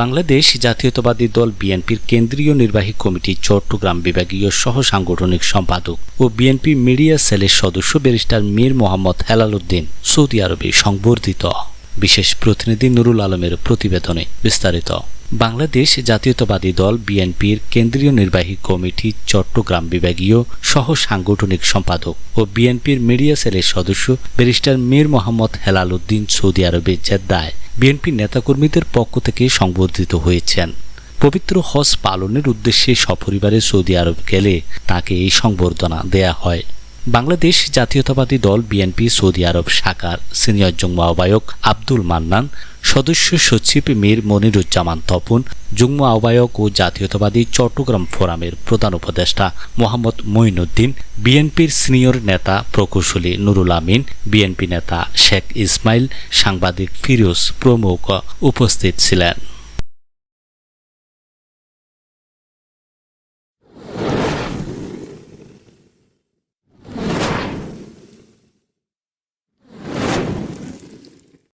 বাংলাদেশ জাতীয়তাবাদী দল বিএনপির কেন্দ্রীয় নির্বাহী কমিটি চট্টগ্রাম বিভাগীয় সহ সাংগঠনিক সম্পাদক ও বিএনপি মিডিয়া সেলের সদস্য ব্যারিস্টার মীর মোহাম্মদ হেলাল উদ্দিন সৌদি আরবে সংবর্ধিত। বিশেষ প্রতিনিধি নুরুল আলমের প্রতিবেদনে বিস্তারিত। বাংলাদেশ জাতীয়তাবাদী দল বিএনপির কেন্দ্রীয় নির্বাহী কমিটি চট্টগ্রাম বিভাগীয় সহ সাংগঠনিক সম্পাদক ও বিএনপির মিডিয়া সেলের সদস্য ব্যারিস্টার মীর মোহাম্মদ হেলাল উদ্দিন সৌদি আরবের জেদ্দায়। বিএনপি নেতাকর্মীদের পক্ষ থেকে সংবর্ধিত হয়েছেন। পবিত্র হজ পালনের উদ্দেশ্যে সপরিবারে সৌদি আরব গেলে তাকে এই সংবর্ধনা দেয়া হয়। বাংলাদেশ জাতীয়তাবাদী দল বিএনপি, সৌদি আরব শাখার সিনিয়র যুগ্ম আহ্বায়ক আব্দুল মান্নান, সদস্য সচিব মীর মনিরুজ্জামান তপন, যুগ্ম আহ্বায়ক ও জাতীয়তাবাদী চট্টগ্রাম ফোরামের প্রধান উপদেষ্টা মোহাম্মদ মঈনুদ্দিন, বিএনপির সিনিয়র নেতা প্রকৌশলী নুরুল আমিন, বিএনপি নেতা শেখ ইসমাইল, সাংবাদিক ফিরোজ প্রমুখ উপস্থিত ছিলেন।